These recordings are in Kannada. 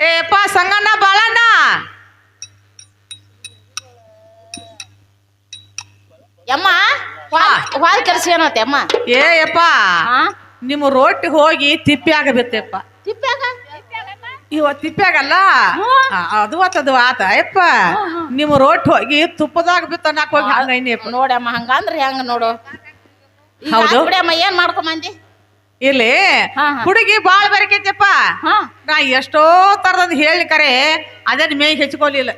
ಏಪ್ಪ ಸಂಗಣ್ಣ ಬಾಳಣ್ಣ. ಯಮ್ಮ ವಾಲ್ ಕೆಲಸ ಏನತ್ತೆ ಅಮ್ಮ ಏ ಯಪ್ಪ. ನಿಮ್ಮ ರೋಟಿ ಹೋಗಿ ತಿಪ್ಪಿ ಆಗಬೇಕಪ್ಪ. ತಿಪ್ಪ್ಯಾಗ ಇವ ತಿಪ್ಪ್ಯಾಗಲ್ಲ ಅದು ಆತದು ಆತ ಯಪ್ಪ. ನಿಮ್ಮ ರೋಟ್ ಹೋಗಿ ತುಪ್ಪದಾಗ ಬಿತ್ತ ನಾಕ್ ಹೋಗಿ ಹಂಗೈನಿಯಪ್ಪ ನೋಡಮ್ಮ ಹಂಗಂದ್ರೆ ಹೆಂಗ ನೋಡು? ಹೌದು. ಅಮ್ಮ ಅಮ್ಮ ಏನ್ ಮಾಡ್ಕೊಂಬಂದಿ ಇಲ್ಲಿ. ಹುಡುಗಿ ಬಾಳ್ ಬರಕೈತಪ್ಪ. ಹಾ. ನಾ ಎಷ್ಟೋ ತರದ್ ಹೇಳಿ ಕರೆ ಅದೇನ್ ಮೇಯ್ ಹೆಚ್ಕೊಲಿಲ್ಲ.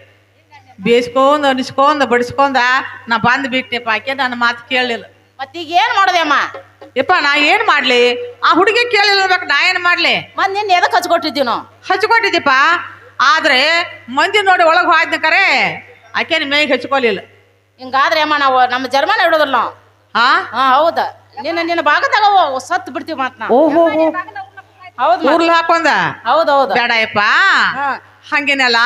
ಬೇಯಿಸ್ಕೊಂಡ್ ಅನಿಸ್ಕೊಂಡ್ ಬಡಿಸ್ಕೊಂಡ ನಾ ಬಂದ್ ಬಿಟ್ಟೆಪ್ಪ ಆಕೆ ನನ್ನ ಮಾತು ಕೇಳಲಿಲ್ಲ. ಮತ್ತೀಗ ಏನ್ ಮಾಡೋದೆ ಅಮ್ಮ? ಯಪ್ಪ ನಾ ಏನ್ ಮಾಡ್ಲಿ? ಆ ಹುಡುಗಿ ಕೇಳಿಲ್ಲ ಬೇಕು ನಾ ಏನ್ ಮಾಡ್ಲಿ? ಮತ್ ನಿನ್ನ ಎದಕ್ ಹಚ್ಕೊಟ್ಟಿದ್ದೀವಿ ನಾವು ಹಚ್ಕೊಟ್ಟಿದ್ದೀಪ ಆದ್ರೆ ಮಂದಿ ನೋಡಿ ಒಳಗೆ ಹೋಯ್ದ ಕರೆ ಆಕೆನ ಮೇಯ್ ಹಚ್ಕೊಲಿಲ್ಲ. ಹಿಂಗಾದ್ರೆ ಅಮ್ಮ ನಾವು ನಮ್ಮ ಜರ್ಮನ್ ಇಡೋದಿಲ್ಲ ನಾವು ಹಾ? ಹಾ ಹೌದ. ನಿನ್ನ ನಿನ್ನ ಭಾಗದಾಗ ಅವು ಸತ್ ಬಿಡ್ತೀವಿ ಮಾತ್ ನಾವು ಓಹೋ ಹೌದು ಊರ್ಲ್ ಹಾಕೊಂದ ಹೌದ್ ಹೌದು ಬೇಡಯಪ್ಪ. ಹಾ. ಹಂಗೇನಲ್ಲ?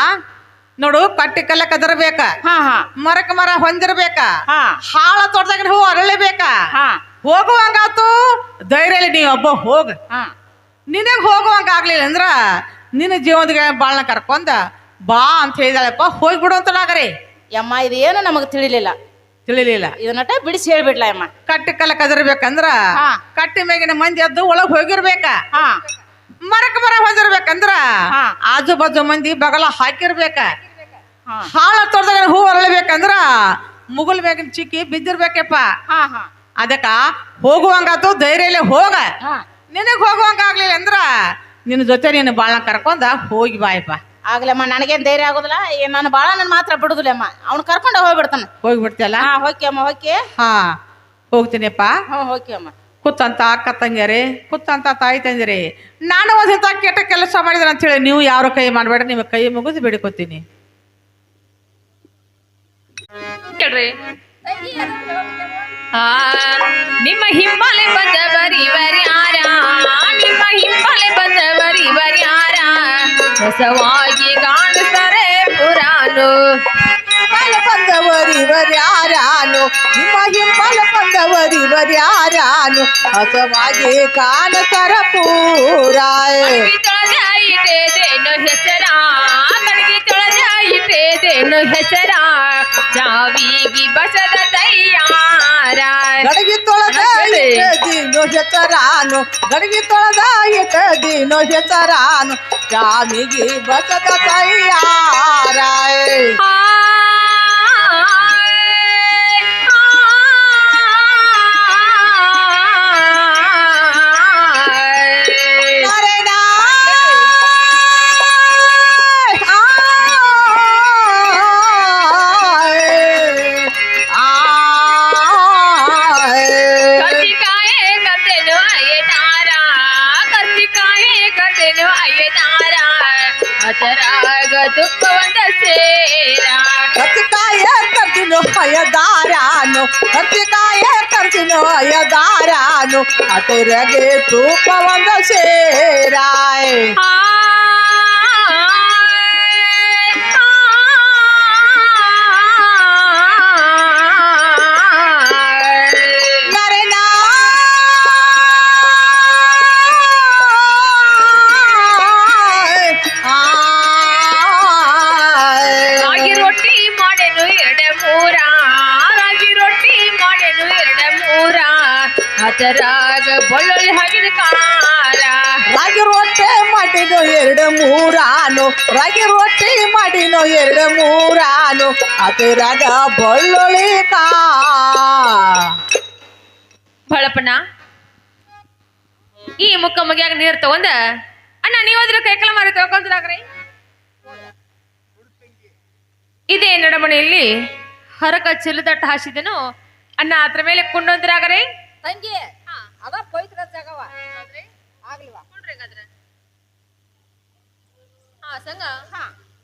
ನೋಡು ಕಟ್ಟಿ ಕಲ್ಲ ಕದರ್ಬೇಕ. ಹಾ ಹಾ. ಮರಕ ಮರ ಹೊಂದಿರ್ಬೇಕ. ಹಾ. ಹಾಳ ತೋಟದಾಗ ಹೂ ಅರಳಬೇಕ ಹಾ. ಹೋಗುವಂಗಾತು ಧೈರ್ಯಲಿ ನೀ ಒಬ್ಬ ಹೋಗ. ನಿನಗೆ ನಿನಗ್ ಹೋಗುವಂಗ ಆಗ್ಲಿಲ್ಲ ಅಂದ್ರ ನಿನ್ನ ಜೀವನದ ಬಾಳ್ನ ಕರ್ಕೊಂಡ ಬಾ ಅಂತ ಹೇಳಿದಾಳಪ್ಪ ಹೋಗ್ಬಿಡು ಅಂತ ನಾಗರಿ. ಅಮ್ಮ ಇದು ಏನು ನಮಗೆ ತಿಳಿಲಿಲ್ಲ. ತಿಳಿಲಿಲ್ಲ. ಇದನ್ನಟ ಬಿಡಿಸಿ ಹೇಳ್ಬಿಡ್ಲ ಅಮ್ಮ. ಕಟ್ಟಿ ಕಲ ಕದರ್ಬೇಕಂದ್ರ ಹಾ. ಕಟ್ಟಿ ಮೇಗಿನ ಮಂದಿ ಎದ್ದು ಒಳಗ್ ಹೋಗಿರ್ಬೇಕ. ಹಾ. ಮರಕ ಮರ ಹೊಂದಿರ್ಬೇಕಂದ್ರ ಹಾ. ಆಜು ಬಾಜು ಮಂದಿ ಬಗಲ ಹಾಕಿರ್ಬೇಕ. ಹಾ. ಹಾಳ ತೋಟದಾಗ ಹೂ ಅರಳಬೇಕಂದ್ರ ಮುಗುಲ್ ಮೇಗಿನ ಚಿಕ್ಕಿ ಬಿದ್ದಿರ್ಬೇಕಪ್ಪ. ಹಾ ಹಾ. ಅದಕ್ಕ ಹೋಗುವಂಗಾತು ಧೈರ್ಯಲೆ ಹೋಗ. ಹಾ. ನಿನಗ್ ಹೋಗುವಂಗ ಆಗ್ಲಿಲ್ಲ ಅಂದ್ರ ನಿನ್ನ ಜೊತೆ ನೀನು ಬಾಳ ಕರ್ಕೊಂಡ ಹೋಗಿ ಬಾಯಪ್ಪ. ಆಗ್ಲಮ್ಮ ನನಗೇನ್ ಧೈರ್ಯ ಆಗುದಿಲ್ಲ. ಏ ನಾನು ಭಾಳ ನನ್ನ ಮಾತ್ರ ಬಿಡುದಿಲ್ಲ ಅಮ್ಮ ಅವ್ನು ಕರ್ಕೊಂಡು ಹೋಗ್ಬಿಡ್ತಾನ. ಹೋಗ್ಬಿಡ್ತಿಯಲ್ಲ? ಹಾ ಹೋಕೆ. ಅಮ್ಮ ಹೋಗಿ ಹಾ ಹೋಗ್ತೀನಿಪ್ಪ ಹ್ಞೂ ಅಮ್ಮ ಕುತ್ತಂತ ಅಕ್ಕ ತಂಗಿಯರೇ ಕುತ್ತಂತ ತಾಯಿ ತಂದಿರಿ ನಾನು ಒಂದ್ಸತ ಕೆಟ್ಟ ಕೆಲಸ ಮಾಡಿದ್ರೆ ಅಂತೇಳಿ ನೀವು ಯಾರು ಕೈ ಮಾಡಬೇಡ ನಿಮ್ಮ ಕೈ ಮುಗಿದು ಬೇಡಿಕೊತೀನಿ. ಕೇಳ್ರಿ ಆ, ನಿಮ್ಮ ಹಿಂಬಾಲೆ ಬಂದವರಿ ಯಾರ ನಿಮ್ಮ ಹಿಂಬಾಲೆ ಬಂದವರಿ ಹೊಸವಾಗಿ ಕಾಣಿಸರೆ ಪುರಾನು. ಬಂದವರಿವರ್ಯಾರಾನು ನಿಮ್ಮ ಹಿಂಬಲ ಬಂದವರಿವರ್ಯಾರಾನು ಹೊಸವಾಗಿ ಕಾಣಿಸರ ಪೂರಾಯ. ಕಣಗಿ ತೊಳೆದ ಇಟ್ಟೇದೇನು ಹೆಸರ ಕಣಗಿ ಹೆಸರ? ಚಾವಿಗಿ ಬಸದ ತಯ್ಯಾರ ನಡಗಿ ತೊಳೆದ ಇಟ್ಟದಿನೋ ಹೆಸರಾನು ಗಡಿಗೆ ಇಟ್ಟದಿನೋ ಹೆಸರಾನು. ಜಾಮಿಗಿ ಬಸದ ತಯ್ಯಾರಾಯ ಅದರಾಗ ತುಪ್ಪ ಒಂದ ಸೇರ ಕತ್ತಿಕಾಯ ಕರ್ತಿನೋ ಅಯದಾರಾನು ಕತ್ತಿಕಾಯ ಕರ್ತಿನೋ ಅಯದಾರಾನು ಅದರಗೆ ತೂಪ ಒಂದ ಸೇರಾಯ್ ನರೇನಾ ಮೂರಾನು ರಾಗಿ ರೊಟ್ಟಿ ಮಾಡಿನೋ ಎರಡು ಮೂರಾನು ಅದರಾಗ ಬಳ್ಳೊಳಿ ಬಳಪಣ್ಣ ಈ ಮುಖ ಮುಗಿಯಾಗ ನೀರು ತಗೊಂಡ? ಅಣ್ಣ ನೀವಾದ್ರ ಕೈಕಲ ಮಾರಿ ತಗೊಂಡ್ರಾಗ್ರಿ ಇದೇ ನಡಮಣೆಯಲ್ಲಿ ಹರಕ ಚಿಲದಟ್ಟ ಹಾಸಿದನು ಅಣ್ಣ ಅದ್ರ ಮೇಲೆ ಕುಂಡೊಂದ್ರಾಗ್ರಿ? ತಂಗಿ ಅದ ಪವಿತ್ರ ಜಾಗವ. ಆಗ್ಲಿವಾ? ಸಂಗ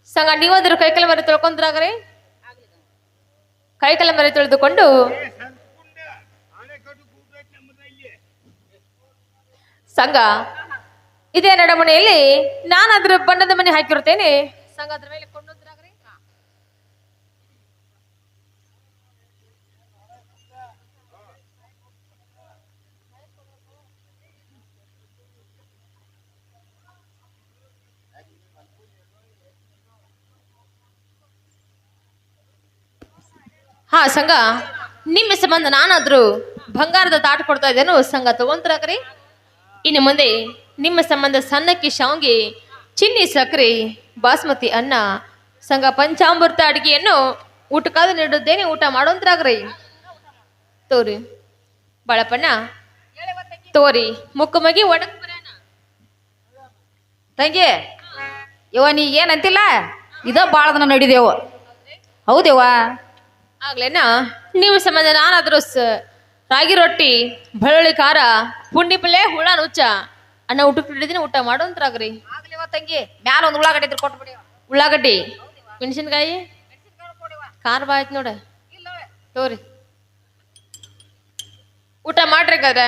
ಸಂಗ ನೀವಾದ್ರ ಕೈಕಲ ಮರಿ ತೊಳ್ಕೊಂಡ್ರಾಗ್ರಿ. ಕೈಕಲ ಮರಿ ತೊಳೆದುಕೊಂಡು. ಸಂಘ ಇದೇ ನಡಮನೆಯಲ್ಲಿ ನಾನು ಅದ್ರ ಬಣ್ಣದ ಮನೆ ಹಾಕಿರುತ್ತೇನೆ. ಸಂಘ ಅದ್ರ ಮೇಲೆ ಕೊಂಡೊಂದ್ರಾಗ್ರಿ ಹಾ, ಸಂಘ, ನಿಮ್ಮ ಸಂಬಂಧ ನಾನಾದ್ರೂ ಬಂಗಾರದ ತಾಟ್ ಕೊಡ್ತಾ ಇದ್ದೇನು, ಸಂಘ ತಗೊಂತಾಕ್ರಿ ಇನ್ನು ಮುಂದೆ ನಿಮ್ಮ ಸಂಬಂಧ ಸಣ್ಣಕ್ಕಿ ಶಾವ್ಗೆ ಚಿನ್ನಿ ಸಕ್ಕರೆ ಬಾಸ್ಮತಿ ಅನ್ನ, ಸಂಘ ಪಂಚಾಮೃತ ಅಡಿಗೆಯನ್ನು ಊಟಕ್ಕಾದ ನೀಡುತ್ತೇನೆ, ಊಟ ಮಾಡೋಂತ್ರಾಗ್ರಿ. ತೋರಿ, ಬಾಳಪ್ಪಣ್ಣ, ತೋರಿ ಮುಕ್ಕಮಗಿ ಒಣ ತಂಗಿ, ಯವ್ವ ನೀ ಏನಂತಿಲ್ಲ ಇದ ಭಾಳ ದಿನ ನಡಿದೇವು. ಹೌದೇವ್ವ? ಆಗ್ಲೇನಾ? ನೀವು ಸಂಬಂಧ ನಾನಾದ್ರೂ ರಾಗಿ ರೊಟ್ಟಿ ಬೆಳ್ಳುಳ್ಳಿ ಖಾರ ಪುಂಡಿ ಪಲ್ಲೆ ಹುಳ ನುಚ್ಚ ಅನ್ನ ಊಟಕ್ಕೆ ಹಿಡಿದಿನ ಊಟ ಮಾಡೋಂತ್ರಾಗ್ರಿ ಆಗ್ಲಿವ ತಂಗಿ ಮ್ಯಾಲ ಒಂದು ಉಳ್ಳಾಗಡ್ಡಿ ಇದ್ರೆ ಕೊಟ್ಬಿಡಿ ಉಳ್ಳಾಗಡ್ಡಿ? ಮೆಣಸಿನ್ಕಾಯಿ? ಖಾರ ಬಾ ಆಯ್ತು ನೋಡ. ತೋರಿ. ಊಟ ಮಾಡ್ರಿ ಹಾಗಾದ್ರೆ.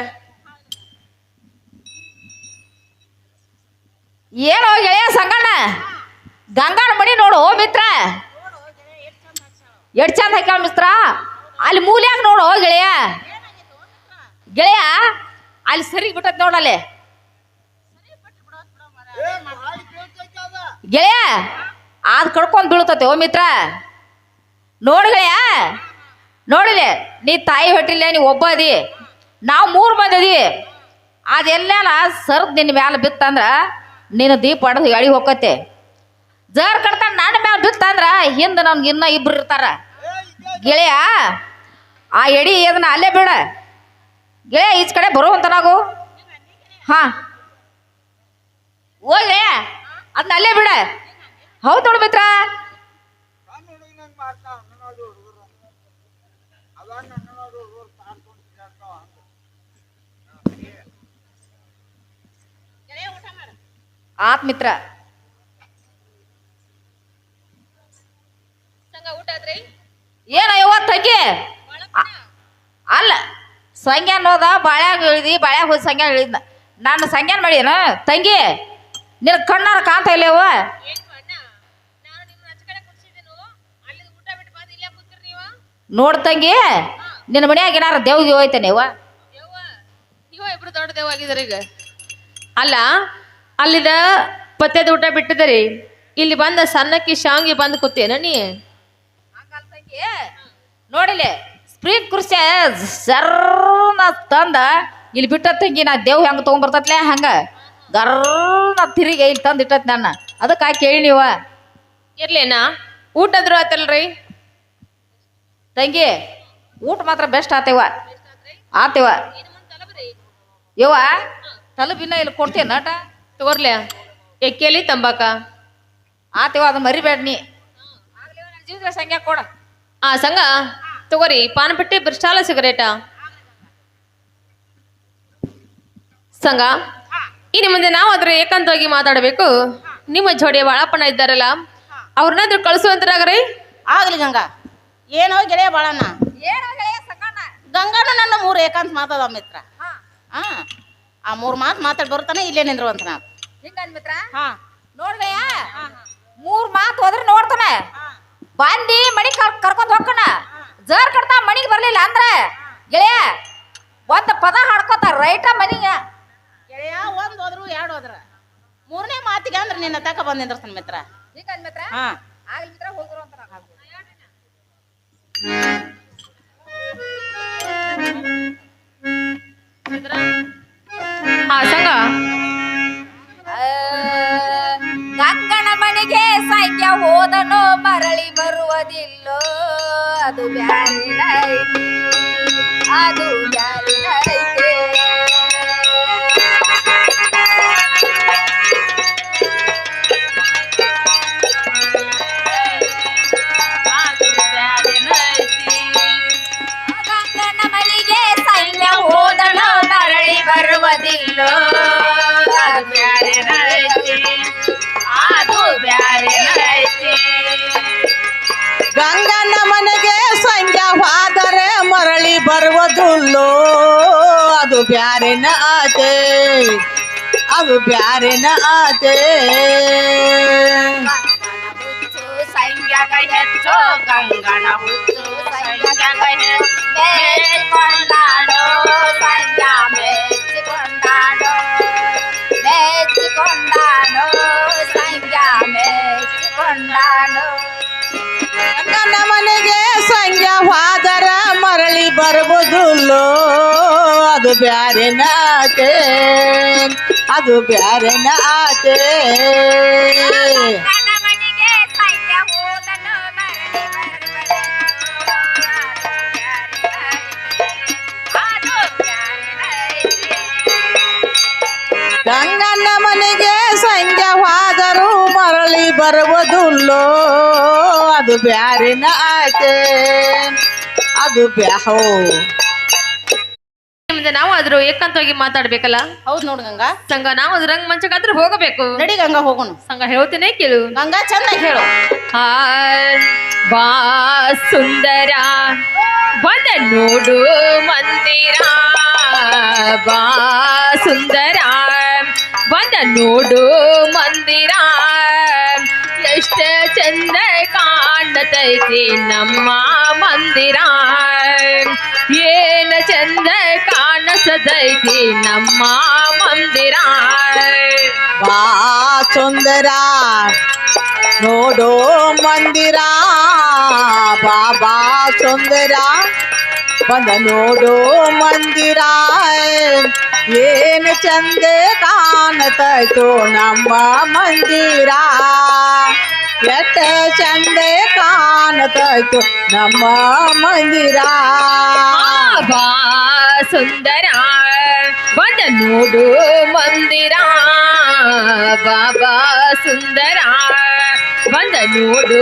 ಏನೋ ಗೆಳೆಯ ಸಂಗಣ್ಣ? ಗಂಗಾಣ ಮಣಿ ನೋಡು ಮಿತ್ರ. ಎಷ್ಟ್ ಚಂದ ಹಾಕ್ಯಾಳ ಮಿಸ್ತ್ರ? ಅಲ್ಲಿ ಮೂಲ್ಯಾಗ ನೋಡು, ಗೆಳೆಯ. ಗೆಳೆಯ, ಅಲ್ಲಿ ಸರಿ ಬಿಟ್ಟದ್ ನೋಡಲ್ಲಿ ಗೆಳೆಯ ಅದ್ ಕಡ್ಕೊಂಡ್ ಬೀಳ್ತತೆ, ಓ ಮಿತ್ರ. ನೋಡು ಗೆಳೆಯ ನೋಡಿಲೆ ನೀ ತಾಯಿ ಹೊಟ್ಟಿಲ್ಲ, ನೀ ಒಬ್ಬ ಅದಿ. ನಾವು ಮೂರು ಮಂದಿ ಅದೆಲ್ಲ ಸರ್ದ್ ನಿನ್ನ ಮ್ಯಾಲ ಬಿತ್ತಂದ್ರ ನಿನ್ನ ದೀಪ ಹೊಡೆದು ಎಳಿ ಹೋಗತ್ತೆ. ಜರ್ ಕಡ್ತಾನ ನನ್ನ ಮ್ಯಾಲ ಬಿತ್ತಂದ್ರ ಹಿಂದೆ ನನ್ಗೆ ಇನ್ನ ಇಬ್ರು ಇರ್ತಾರ. ಗೆಳೆಯ, ಆ ಎಡಿ ಅದನ್ನ ಅಲ್ಲೇ ಬಿಡ. ಗೆಳೆಯ, ಈಚ ಕಡೆ ಬರುವಂತ ನಾವು. ಹಾ. ಗೆಳೆಯ ಅದನ್ನ ಅಲ್ಲೇ ಬಿಡ. ಹೌದು ನೋಡು ಮಿತ್ರ. ಆತ್ ಮಿತ್ರ ಸಂಘ ಊಟ ಆದ್ರಿ ಏನ ತಂಗಿ ಅಲ್ಲ ಸಂಗ್ಯಾನ್ ಹೋದ ಬಾಳ್ಯಾಗ ಇಳಿದಿ ಬಾಳ್ಯಾಗ ಹೋಗಿ ಸಂಗ್ಯಾನ ಇಳಿದ ನಾನು ಸಂಗ್ಯಾನ ಮಾಡಿನ ತಂಗಿ ನಿನ್ನ ಕಣ್ಣಾರ ಕಾಣ್ತಾ ಇಲ್ಲವ ಯವ್ವ ಏನು ಅಣ್ಣ? ನಾನು ನಿಮ್ಮ ಆಚೆ ಕಡೆ ಅಲ್ಲಿ ಊಟ ಬಿಟ್ಟು ಬಂದು ಇಲ್ಲೇ ಕೂತಿರಿ ನೀವು? ನೋಡ್ ತಂಗಿ ನಿನ್ನ ಮನ್ಯಾಗ ಏನಾರ ದೇವ್ಗೆ ಹೋಯ್ತಾನೆ ನೀವು ಇಬ್ರು ದೊಡ್ಡ ದೇವಾಗಿದ್ದೀರಿ ಈಗ? ಅಲ್ಲ ಅಲ್ಲಿದ ಪತ್ತೆದ ಊಟ ಬಿಟ್ಟಿದ್ರಿ ಇಲ್ಲಿ ಬಂದ ಸಣ್ಣಕ್ಕಿ ಶಾಂಗಿ ಬಂದು ಕೂತೇನ ನೀ? ನೋಡಿಲೆ ಸ್ಪ್ರಿಂಗ್ ಕುರ್ಸಿ ಸರ್ನ ತಂದ ಇಲ್ಲಿ ಬಿಟ್ಟ ತಂಗಿ ನಾ ದೇವ್ ಹೆಂಗ ತಗೊಂಡ್ಬರ್ತತ್ಲೆ ಹಂಗ? ಗರ್ನ ತಿರುಗಿ ಇಲ್ಲಿ ತಂದ ಇಟ್ಟತ್ ನನ್ನ. ಅದಕ್ಕೆ ಕೇಳಿ ನೀವ. ಇರ್ಲೇನಾ? ಊಟದ್ರು ಆತಲ್ರಿ? ತಂಗಿ ಊಟ ಮಾತ್ರ ಬೆಸ್ಟ್ ಆತೇವ. ಆತೇವ. ಯವ್ವ ತಲುಪಿನ ಇಲ್ಲಿ ಕೊಡ್ತೀಯ ನಟ ತಗೋರ್ಲೆ. ಎಕ್ಕೇಲಿ ತಂಬಾಕ. ಆತೇವ ಅದು ಮರಿಬೇಡ ನೀ. ಸಂಖ್ಯೆ ಕೊಡ. ಆ ಸಂಘ ತಗೋರಿ ಪಾನಪಟ್ಟಿ ಬ್ರಿಸ್ಟಾಲ ಸಿಗರೇಟಾ? ಸಂಘ ಇನ್ನು ಮುಂದೆ ನಾವು ಅದ್ರ ಏಕಾಂತವಾಗಿ ಮಾತಾಡಬೇಕು. ನಿಮ್ಮ ಜೋಡಿ ಬಾಳಪ್ಪಣ್ಣ ಇದ್ದಾರಲ್ಲ ಅವ್ರನ್ನಾದ್ರೂ ಕಳಿಸುವಂತರಾಗ್ರಿ. ಆಗ್ಲಿ ಗಂಗಾ ಏನೋ ಗೆಳೆಯ ಬಾಳಣ್ಣ. ಗಂಗಾನು ನನ್ನ ಮೂರು ಏಕಾಂತ ಮಾತಾದ ಮಿತ್ರ. ಹಾ. ಆ ಮೂರು ಮಾತು ಮಾತಾಡಿ ಬರ್ತಾನೆ ಇಲ್ಲೇ ನಿಂದ್ರುವಂತ ನಾ ಹಾ. ನೋಡ್ದಯ್ಯ ಮೂರ್ ಮಾತು ಹೋದ್ರೆ ನೋಡ್ತಾನೆ. ಬಂದಿ ಮಡಿ ಕರ್ಕೊಂಡ್ ಹೋಗ್ಕಣ ಜರ್ ಕಡ್ತಾ ಮನಿಗೆ ಬರ್ಲಿಲ್ಲ ಅಂದ್ರೆ? ಗೆಳೆಯ ಒಂದ್ ಪದ ಹಾಡ್ಕೋತ ರೈಟ ಮನಿಗೆ. ಗೆಳೆಯ ಒಂದ್ ಹೋದ್ರು ಎರಡು ಹೋದ್ರ. ಮೂರನೇ ಮಾತಿಗೆ ಅಂದ್ರೆ ನಿನ್ನ ತಕ ಬಂದ್ ಈಗ ಮಿತ್ರ. ಹಾ. ಆಗ್ಲಿ ಮಿತ್ರ ಹೋದ್ರು ಅಂತ ಅದು ಬ್ಯಾರಿನೈತಿ ಅದು ಬ್ಯಾರಿನೈತಿ ಅದು ಬ್ಯಾರೆನ ಆತೆ ಅದು ಬ್ಯಾರೆನ ಆತೆ ಹುಚ್ಚು ಸಂಜ್ಞಾಗ ಹೆಚ್ಚು ಗಂಗನ ಹುಚ್ಚು ಸಂಜ್ಞಾಗ ಹೆಚ್ಚು ಮೆಚ್ಚಿಕೊಂಡಾಡೋ ಸಂಜ್ಞಾ ಮೆಚ್ಚಿಕೊಂಡಾಡೋ ಮೆಚ್ಚಿಕೊಂಡಾಡೋ ಸಂಜ್ಞಾ ಮೆಚ್ಚಿಕೊಂಡಾಡೋ ಗಂಗನ ಮನೆಗೆ ಸಂಖ್ಯಾ ಹೋದ ಬರ್ಬೋದುಲ್ಲೋ ಅದು ಬ್ಯಾರೆ ನಾತೆ ಅದು ಬ್ಯಾರೆ ನಾತೆ ಗಂಗನ್ನ ಮನೆಗೆ ಸಂಜವಾದರೂ ಮರಳಿ ಬರುವುದಿಲ್ಲೋ ಅದು ಬ್ಯಾರೆ ನಾತೆ ಅದು ಬ್ಯಾಹೋ ಮುಂದೆ ನಾವು ಆದ್ರೂ ಏಕಾಂತವಾಗಿ ಮಾತಾಡ್ಬೇಕಲ್ಲ? ಹೌದ್ ನೋಡ್ ಗಂಗಾ. ಸಂಘ ನಾವು ಅದ್ರ ರಂಗ್ ಮಂಚಕ್ಕಾದ್ರೂ ಹೋಗಬೇಕು. ನಡಿ ಗಂಗಾ ಹೋಗೋಣ. ಸಂಘ ಹೇಳ್ತೇನೆ ಕೇಳು. ಗಂಗಾ ಚೆನ್ನಾಗಿ ಹೇಳು. ಬಾ ಸುಂದರ ಬಂದ ನೋಡು ಮಂದಿರ. ಬಾ ಸುಂದರ ಬಂದ ನೋಡು ಮಂದಿರ. ನಮ್ಮ ಮಂದಿರ ಏನ ಚಂದ ಕಾಣಿಸತೈತಿ ನಮ್ಮ ಮಂದಿರ ಬಾ ಸುಂದರ, ನೋಡೋ ಮಂದಿರ. ಬಾಬಾ ಸುಂದರ, ಬಂದ ನೋಡೋ ಮಂದಿರ. ಏನು ಚಂದ ಕಾಣತೈತೋ ನಮ್ಮ ಮಂದಿರ. ಎಷ್ಟ ಚಂದ ಕಾಣತೈತೋ ನಮ್ಮ ಮಂದಿರ ಬಾ ಸುಂದರ ಬಂದ ನೋಡು ಮಂದಿರ ಬಾಬಾ ಸುಂದರ ಬಂದ ನೋಡು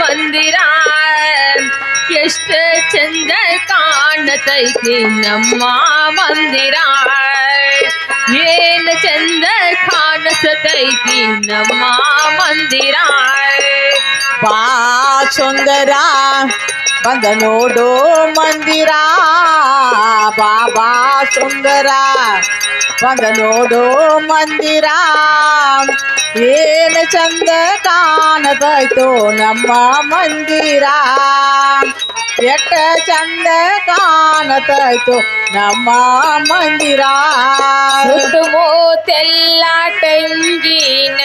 ಮಂದಿರ ಎಷ್ಟ ಚಂದ ಕಾಣತೈತಿ ನಮ್ಮ ಮಂದಿರ ಏನ್ ಚಂದ ಕಾಣಿಸತೈತಿ ನಮ್ಮ ಮಂದಿರ ಬಾ ಸುಂದರ ಬಂದ ನೋಡೋ ಮಂದಿರ ಬಾಬಾ ಸುಂದರ ಬಂದ ನೋಡೋ ಮಂದಿರ ಏನು ಚಂದ ಕಾಣತೈತೋ ನಮ್ಮ ಮಂದಿರ ಎಷ್ಟ ಚಂದ ಕಾಣತೈತೋ ನಮ್ಮ ಮಂದಿರ ಸುತ್ತಮುತ್ತೆಲ್ಲ ತೆಂಗಿನ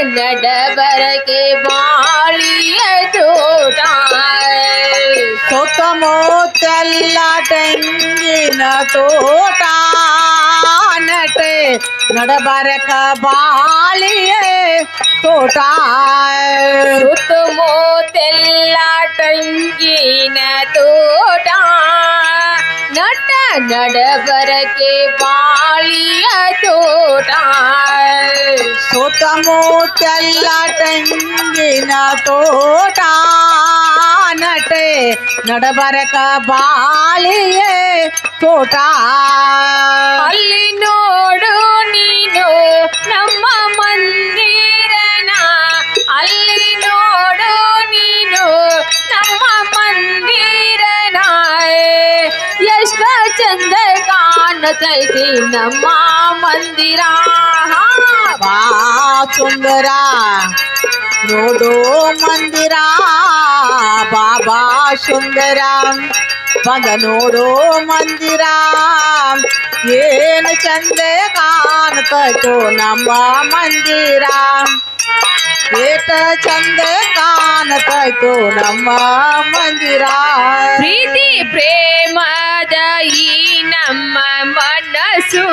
ತೋಟ ನಟ ನಡಬರಕೆ ಬಾಳಿಯ ತೋಟ ಸುತ್ತಮುತ್ತೆಲ್ಲ ತೆಂಗಿನ ತೋಟ ನಟೆ ನಡಬರಕ ಬಾಳಿಯೇ ತೋಟ ಸುತ್ತಮುತ್ತೆಲ್ಲ ತೆಂಗಿನ ತೋಟ ನಟ ನಡಬರಕೆ ಬಾಳಿಯ ತೋಟ ಸುತ್ತಮುತ್ತೆಲ್ಲ ತೆಂಗಿನ ತೋಟ. ನಟೆ ನಡಬರಕ ಬಾಳಿಯ ತೋಟ. ಅಲ್ಲಿ ನೋಡು ನೀನು ನಮ್ಮ ಮಂದಿರನ. ಅಲ್ಲಿ ನೋಡು ನೀನು ನಮ್ಮ ಎಷ್ಟ ಚಂದ ಕಾಣತೈತಿ ನಮ್ಮ ಮಂದಿರ. ಬಾ ಸುಂದರ. ನೋಡೋ ಮಂದಿರ. ಬಾಬಾ ಸುಂದರ. ಬಂದ ನೋಡೋ ಮಂದಿರ. ಏನು ಚಂದ ಕಾಣ್ತೈತೋ ನಮ್ಮ ಮಂದಿರ. ಏಟ ಚಂದ ಕಾಣ್ತೈತೋ ನಮ್ಮ ಮಂದಿರ ಪ್ರೀತಿ ಪ್ರೇಮದ ಈ ನಮ್ಮ ಮನಸ್ಸು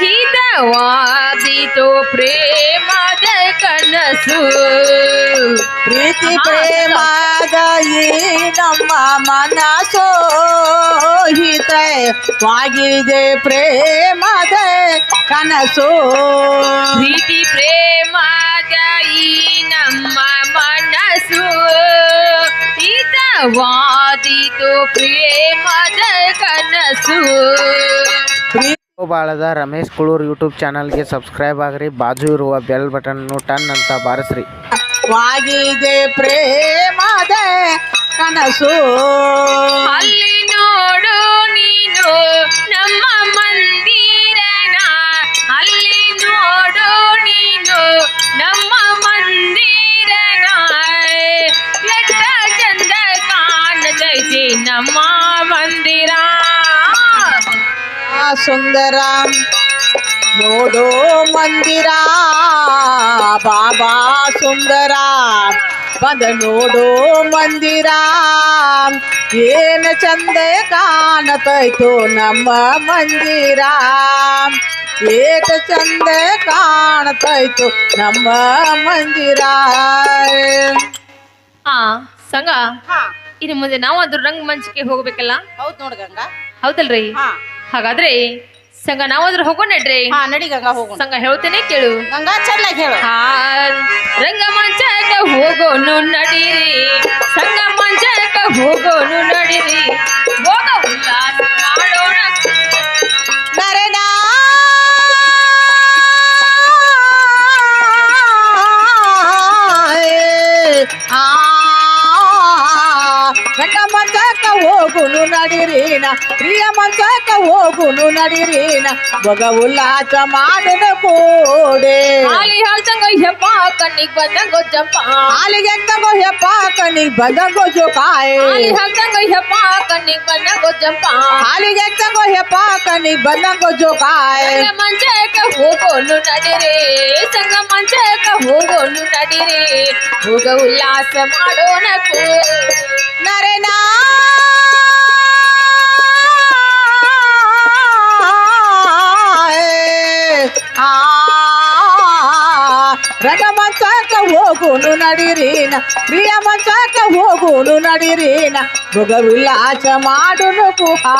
ಹಿತವಾದಿತು ಪ್ರೇಮದ ಕನಸು ಪ್ರೀತಿ ಪ್ರೇಮದ ಈ ನಮ್ಮ ಮನಸ್ಸೋ ಹಿತವಾಗಿದೆ ಪ್ರೇಮದ ಕನಸು ಪ್ರೀತಿ ಪ್ರೇಮದ ಈ ನಮ್ಮ ಮನಸ್ಸು ಹಿತವಾದಿತು ಪ್ರೇಮದ ಕನಸು. ಬಾಳದ ರಮೇಶ್ ಕುಳೂರ್ ಯೂಟ್ಯೂಬ್ ಚಾನಲ್ಗೆ ಸಬ್ಸ್ಕ್ರೈಬ್ ಆಗ್ರಿ ಬಾಜು ಇರುವ ಬೆಲ್ ಬಟನ್ನು ಟನ್ ಅಂತ ಬಾರಿಸ್ರಿ. ವಾಗಿದೆ ಪ್ರೇಮದ ಕನಸು. ಅಲ್ಲಿ ನೋಡು ನೀನು ನಮ್ಮ ಮಂದಿರನ ಸುಂದರ. ನೋಡೋ ಮಂದಿರ ಬಾಬಾ ಸುಂದರ. ಬಂದ ನೋಡೋ ಮಂದಿರ ಏನ ಚಂದ ಕಾಣತೈತು ನಮ್ಮ ಮಂದಿರ. ಏಟ ಚಂದ ಕಾಣತೈತು ನಮ್ಮ ಮಂದಿರ. ಆ ಸಂಗ ಇನ್ನು ಮುಂದೆ ನಾವು ಅದ್ರ ರಂಗಮಂಚಕ್ಕೆ ಹೋಗ್ಬೇಕಲ್ಲ? ಹೌದ್ ನೋಡ್ಗಂಗ ಹೌದಲ್ರಿ? ಹಾ. ಹಾಗಾದ್ರೆ ಸಂಘ ನಾವಾದ್ರೂ ಹೋಗೋಣ ನಡ್ರಿ. ಹಾ ನಡಿ ಗಂಗಾ ಹೋಗೋಣ. ಸಂಘ ಹೇಳ್ತೇನೆ ಕೇಳು. ಗಂಗಾ ಚೆನ್ನಾಗಿ ಹೇಳು. ಆ ರಂಗಮಂಚಕ ಹೋಗೋನು ನಡೀರಿ. ಸಂಗ ಮಂಚಕ ಹೋಗೋನು ನಡೀರಿ. ಹೋಗ ಪ್ರಿಯ ಮಂಚಕ ಹೋಗುನು ನಡಿರೀನ ಬಗ ಉಲ್ಲಾಸ ಮಾಡುನ ಕೂಡೆ. ಹಾಲಿ ಹೇಳ್ದಂಗ ಹೆಪ್ಪ ಕಣ್ಣಿಗೆ ಬಂದಂಗ ಜಪ್ಪ ಹಾಲಿಗೆ ತಗೋ ಹೆಪ್ಪ ಕಣ್ಣಿಗೆ ಬಂದಂಗ ಜೋಕಾಯ ಹಾಲಿ ಹೇಳ್ದಂಗ ಹೆಪ್ಪ ಕಣ್ಣಿಗೆ ಬಂದಂಗ ಜಪ್ಪ ಹಾಲಿಗೆ ತಗೋ ಹೆಪ್ಪ ಕಣ್ಣಿಗೆ ಬಂದಂಗ ಜೋಕಾಯ ಮಂಚಕ ಹೋಗೋನು ನಡೀರಿ ಸಂಗ ಮಂಚಕ ಹೋಗೋನು ನಡೀರಿ. ಹೋಗ ಉಲ್ಲಾಸ ಮಾಡೋಣ ನರನಾ ರಗ ಮಂಚಕ ಹೋಗುನು ನಡಿರೀನ ಪ್ರಿಯ ಮಂಚಕ ಹೋಗುನು ನಡಿರೀನ ಭುಗವಿಲ್ಲಾಸ ಮಾಡುನು ಕುಹಾ.